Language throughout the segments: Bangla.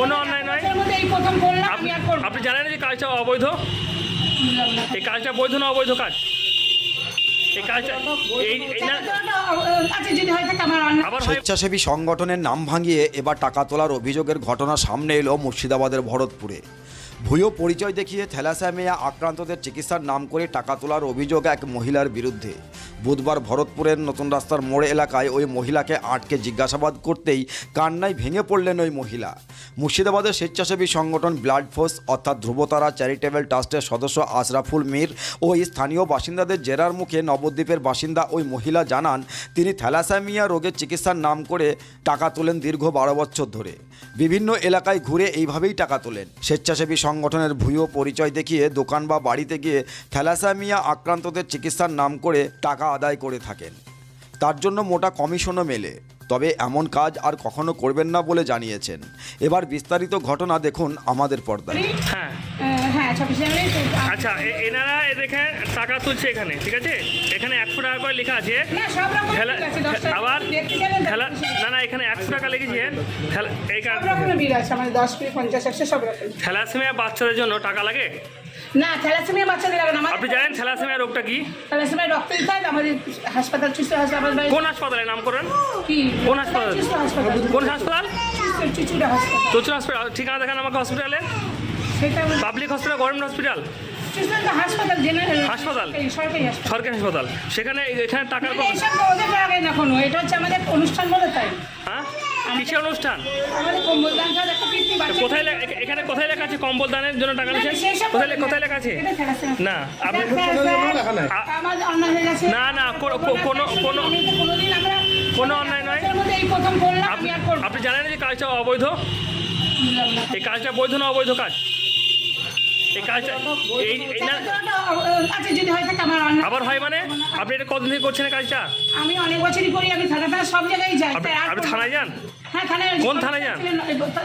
কোনো অন্যায় নয়। আপনি জানেন যে কাজটা অবৈধ? এই কাজটা বৈধ না অবৈধ কাজ? এই কাজটা এই স্বেচ্ছাসেবী সংগঠনের নাম ভাঙিয়ে এবার টাকা তোলার অভিযোগের ঘটনা সামনে এলো মুর্শিদাবাদের ভরতপুরে। ভুয়ো পরিচয় দেখিয়ে থ্যালাসেমিয়া আক্রান্তদের চিকিৎসার নাম করে টাকা তোলার অভিযোগ এক মহিলার বিরুদ্ধে। বুধবার ভরতপুরের নতুন রাস্তার মোড় এলাকায় ওই মহিলাকে আটকে জিজ্ঞাসাবাদ করতেই কান্নায় ভেঙে পড়লেন ওই মহিলা। মুর্শিদাবাদের স্বেচ্ছাসেবী সংগঠন ব্লাড ফোর্স অর্থাৎ ধ্রুবতারা চ্যারিটেবল ট্রাস্টের সদস্য আশরাফুল মীর ও স্থানীয় বাসিন্দাদের জেরার মুখে নবদ্বীপের বাসিন্দা ওই মহিলা জানান, তিনি থ্যালাসেমিয়া রোগের চিকিৎসার নাম করে টাকা তোলেন দীর্ঘ বারো বছর ধরে। বিভিন্ন এলাকায় ঘুরে এইভাবেই টাকা তোলেন। স্বেচ্ছাসেবী সংগঠনের ভূয়ো পরিচয় দেখিয়ে দোকান বা বাড়িতে গিয়ে থ্যালাসামিয়া আক্রান্তদের চিকিৎসার নাম করে টাকা আদায় করে থাকেন। তার জন্য মোটা কমিশনও মেলে। তবে এমন কাজ আর কখনো করবেন না বলে জানিয়েছেন। এবার বিস্তারিত ঘটনা দেখুন আমাদের পর্দায়। হ্যাঁ। হ্যাঁ ছাব্বিশে আচ্ছা এ- এনারা এখানে টাকা তুলছে এখানে ঠিক আছে? এখানে একশো টাকা করে লেখা আছে। আবার খেলা না না এখানে একশো টাকা খেলা- এই থ্যালাসেমিয়া বাচ্চাদের জন্য টাকা লাগে? না থ্যালাসেমিয়া বাচ্চাদের লাগে না আপনি জানেন থ্যালাসেমিয়া রোগটা কি? থ্যালাসেমিয়া রক্ত দিতে হয় আমাদের হাসপাতাল চুস্ত হাসপাতাল কোন হাসপাতালে নাম করেন কি? কোন হাসপাতাল? হাসপাতাল। কোন হাসপাতাল? চুচুড়া হাসপাতাল। ঠিকানা দেখেন আমাকে হসপিটালে সেটা পাবলিক হসপিটাল গভর্নমেন্ট হসপিটাল হাসপাতাল জেনারেল হাসপাতাল? সরকারি হাসপাতাল। সরকারি হাসপাতাল। সেখানে এখানে কোনো। এটা হচ্ছে আমাদের অনুষ্ঠান বলে তাই। হ্যাঁ? কিসের অনুষ্ঠান? কোথায় এখানে কোথায় লেখা আছে কম্বল দানের জন্য টাকা নিচ্ছেন কোথায় কোথায় লেখা আছে? না। আপনি। না, না, কোনো- কোনো- কোনো- অন্যায় নয়। আপনি জানেন যে কাজটা অবৈধ? এই কাজটা বৈধ না অবৈধ কাজ? এই কাজটা এই না। আবার হয় মানে? আপনি এটা কতদিন থেকে করছেন এই কাজটা? আমি অনেক বছরই করি আমি থানা থানা সব জায়গায় যাই আপনি আর থানায় যান? হ্যাঁ থানায় কোন থানায় যান? ছিলেন,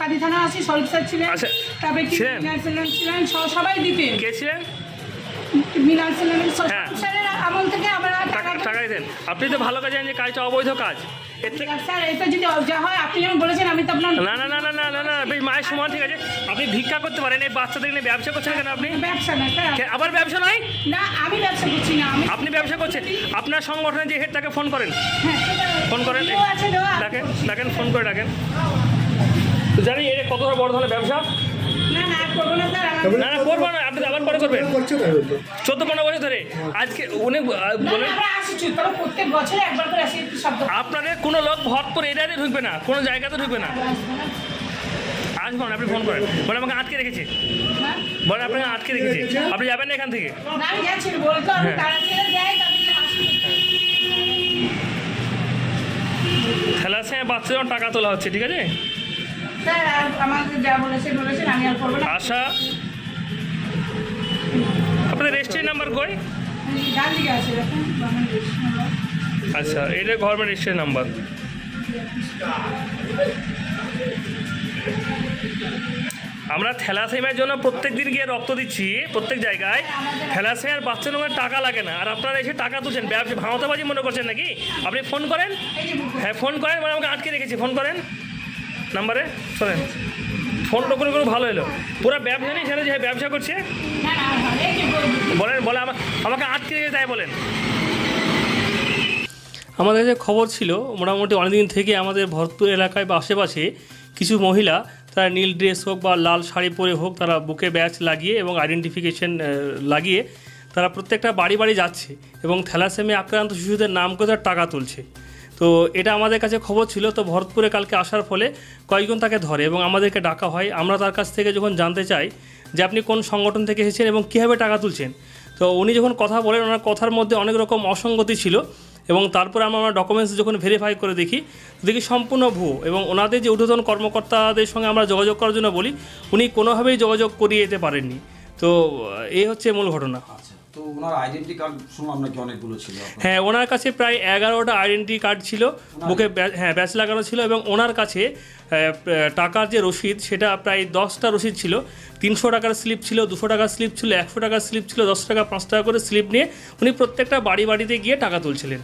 কাদি থানা আসি স্যার ছিলেন আচ্ছা, তারপরে কি ছিলেন? ছিলেন ছিলেন সবাই দিতেন কে ছিলেন মিনাল ছিলেন হ্যাঁ। আমল থেকে আমরা টাকা টাকা দেন আপনি তো ভালো কাজ জানেন যে কাজটা অবৈধ কাজ এর হয় না না না না না না না মায়ের সমান ঠিক আছে। আপনি ভিক্ষা করতে পারেন এই বাচ্চাদের নিয়ে ব্যবসা করছেন কেন আপনি? ব্যবসা না আবার ব্যবসা নয়? না আমি ব্যবসা করছি না আপনি ব্যবসা করছেন। আপনার সংগঠনের যে হেড তাকে ফোন করেন। হ্যাঁ, ফোন করেন। ডাকেন ডাকেন ফোন করে ডাকেন। জানি এটা কত বড় ধরনের ব্যবসা? না করব আপনি আবার পরে করবেন। চোদ্দ পনেরো বছর ধরে। আজকে আপনাদের কোনো লোক ভরপুর এরিয়াতে ঢুকবে না কোনো জায়গাতে ঢুকবে না। আসব না আপনি ফোন করেন। বলে আমাকে আটকে রেখেছে। বলে আপনাকে আটকে রেখেছে। আপনি যাবেন না এখান থেকে। আসি। থ্যালাসেমিয়া বাচ্চা যখন টাকা তোলা হচ্ছে ঠিক আছে? আমাকে যা বলেছে বলেছেন আমি আর করব না। আশা? আপনাদের রেজিস্ট্রি নাম্বার কই? ডান দিকে আছে দেখুন আচ্ছা এটা গভর্নমেন্ট রেজিস্ট্রি নাম্বার আমরা থ্যালাসেমিয়ার জন্য প্রত্যেক দিন গিয়ে রক্ত দিচ্ছি প্রত্যেক জায়গায়। থ্যালাসেমিয়ার বাচ্চা লোকের টাকা লাগে না। আর আপনারা এসে টাকা তুলছেন ব্যবসা ভাঙতাবাজি মনে করছেন নাকি? আপনি ফোন করেন। হ্যাঁ ফোন করেন মানে আমাকে আটকে রেখেছি ফোন করেন। নাম্বারে? শোনেন ফোনটা করে করে ভালো এলো। পুরো ব্যবসা নেই ছেলে যে ব্যবসা করছে। বলেন, বলে আমাকে আটকে রেখে তাই বলেন। আমাদের কাছে খবর ছিল, মোটামুটি অনেকদিন থেকে আমাদের ভরতপুর এলাকায় বা আশেপাশে কিছু মহিলা, তারা নীল ড্রেস হোক বা লাল শাড়ি পরে হোক, তারা বুকে ব্যাচ লাগিয়ে এবং আইডেন্টিফিকেশন লাগিয়ে তারা প্রত্যেকটা বাড়ি বাড়ি যাচ্ছে এবং থ্যালাসেমি আক্রান্ত শিশুদের নাম করে তারা টাকা তুলছে। তো এটা আমাদের কাছে খবর ছিল, তো ভরতপুরে কালকে আসার ফলে কয়েকজন তাকে ধরে এবং আমাদেরকে ডাকা হয়। আমরা তার কাছ থেকে যখন জানতে চাই যে আপনি কোন সংগঠন থেকে এসেছেন এবং কীভাবে টাকা তুলছেন, তো উনি যখন কথা বলেন, ওনার কথার মধ্যে অনেক রকম অসঙ্গতি ছিল এবং তারপরে আমরা আমার ডকুমেন্টস যখন ভেরিফাই করে দেখি দেখি সম্পূর্ণ ভুয়ো এবং ওনাদের যে ঊর্ধ্বতন কর্মকর্তাদের সঙ্গে আমরা যোগাযোগ করার জন্য বলি, উনি কোনোভাবেই যোগাযোগ করিয়ে যেতে পারেননি। তো এই হচ্ছে মূল ঘটনা। আচ্ছা। তো ওনার আইডেন্টি কার্ড শুনলাম নাকি অনেকগুলো ছিল হ্যাঁ ওনার কাছে প্রায় এগারোটা আইডেন্টি কার্ড ছিল। বুকে হ্যাঁ ব্যাচ লাগানো ছিল এবং ওনার কাছে টাকার যে রসিদ সেটা প্রায় দশটা রসিদ ছিল। তিনশো টাকার স্লিপ ছিল দুশো টাকার স্লিপ ছিল একশো টাকার স্লিপ ছিল দশ টাকা পাঁচ টাকা করে স্লিপ নিয়ে উনি প্রত্যেকটা বাড়ি বাড়িতে গিয়ে টাকা তুলছিলেন।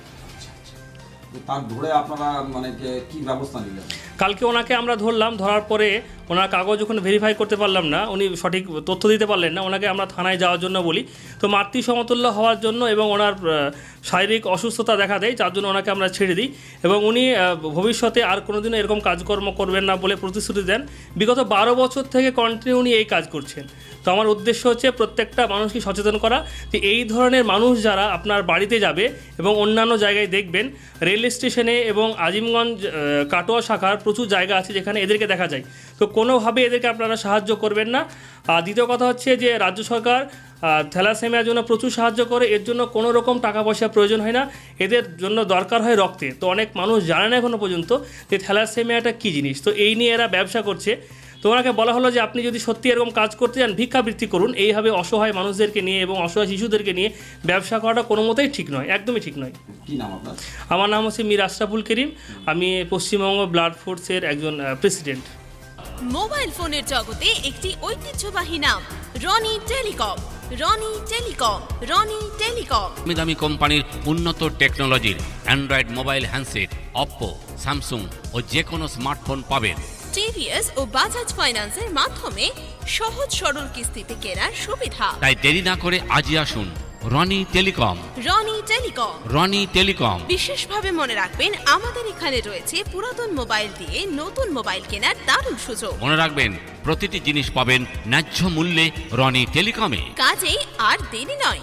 তার ধরে আপনারা মানে কি ব্যবস্থা নিলেন? কালকে ওনাকে আমরা ধরলাম, ধরার পরে ওনার কাগজ যখন ভেরিফাই করতে পারলাম না, উনি সঠিক তথ্য দিতে পারলেন না, ওনাকে আমরা থানায় যাওয়ার জন্য বলি। তো মাতৃ সমতুল্য হওয়ার জন্য এবং ওনার শারীরিক অসুস্থতা দেখা দেয় যার জন্য ওনাকে আমরা ছেড়ে দিই এবং উনি ভবিষ্যতে আর কোনোদিনও এরকম কাজকর্ম করবেন না বলে প্রতিশ্রুতি দেন। বিগত বারো বছর থেকে কন্টিনিউ উনি এই কাজ করছেন। তো আমার উদ্দেশ্য হচ্ছে প্রত্যেকটা মানুষকে সচেতন করা যে এই ধরনের মানুষ যারা আপনার বাড়িতে যাবে এবং অন্যান্য জায়গায় দেখবেন রেল স্টেশনে এবং আজিমগঞ্জ কাটোয়া শাখার প্রচুর জায়গা আছে যেখানে এদেরকে দেখা যায়। তো কোনোভাবে এদেরকে আপনারা সাহায্য করবেন না। দ্বিতীয় কথা হচ্ছে যে, রাজ্য সরকার থ্যালাসেমিয়ার জন্য প্রচুর সাহায্য করে। এর জন্য কোনো রকম টাকা পয়সা প্রয়োজন হয় না। এদের জন্য দরকার হয় রক্তে। তো অনেক মানুষ জানে না এখনও পর্যন্ত যে, থ্যালাসেমিয়াটা কী জিনিস? তো এই নিয়ে এরা ব্যবসা করছে। তো ওনাকে বলা হলো যে আপনি যদি সত্যি এরকম কাজ করতে চান ভিক্ষাবৃত্তি করুন। এইভাবে অসহায় মানুষদেরকে নিয়ে এবং অসহায় শিশুদেরকে নিয়ে ব্যবসা করাটা কোনো মতেই ঠিক নয় একদমই ঠিক নয়। কি আমার নাম হচ্ছে মীর আশরাফুল করিম। আমি পশ্চিমবঙ্গ ব্লাড ফোর্সের একজন প্রেসিডেন্ট। মোবাইল ফোনের জগতে একটি ঐতিহ্যবাহী নাম Roni telecom. Roni telecom Roni telecom. দামি দামি কোম্পানির উন্নত টেকনোলজির android mobile handset Oppo Samsung ও যে কোনো স্মার্টফোন পাবেন। টিভিএস ও বাজাজ ফাইন্যান্সের মাধ্যমে সহজ সরল কিস্তিতে কেনার সুবিধা। তাই দেরি না করে আজই আসুন Roni telecom. Roni telecom. Roni telecom. বিশেষভাবে মনে রাখবেন আমাদের এখানে রয়েছে পুরাতন মোবাইল দিয়ে নতুন মোবাইল কেনার দারুণ সুযোগ। মনে রাখবেন প্রতিটি জিনিস পাবেন ন্যায্য মূল্যে রনি টেলিকমে। কাজেই আর দেরি নয়।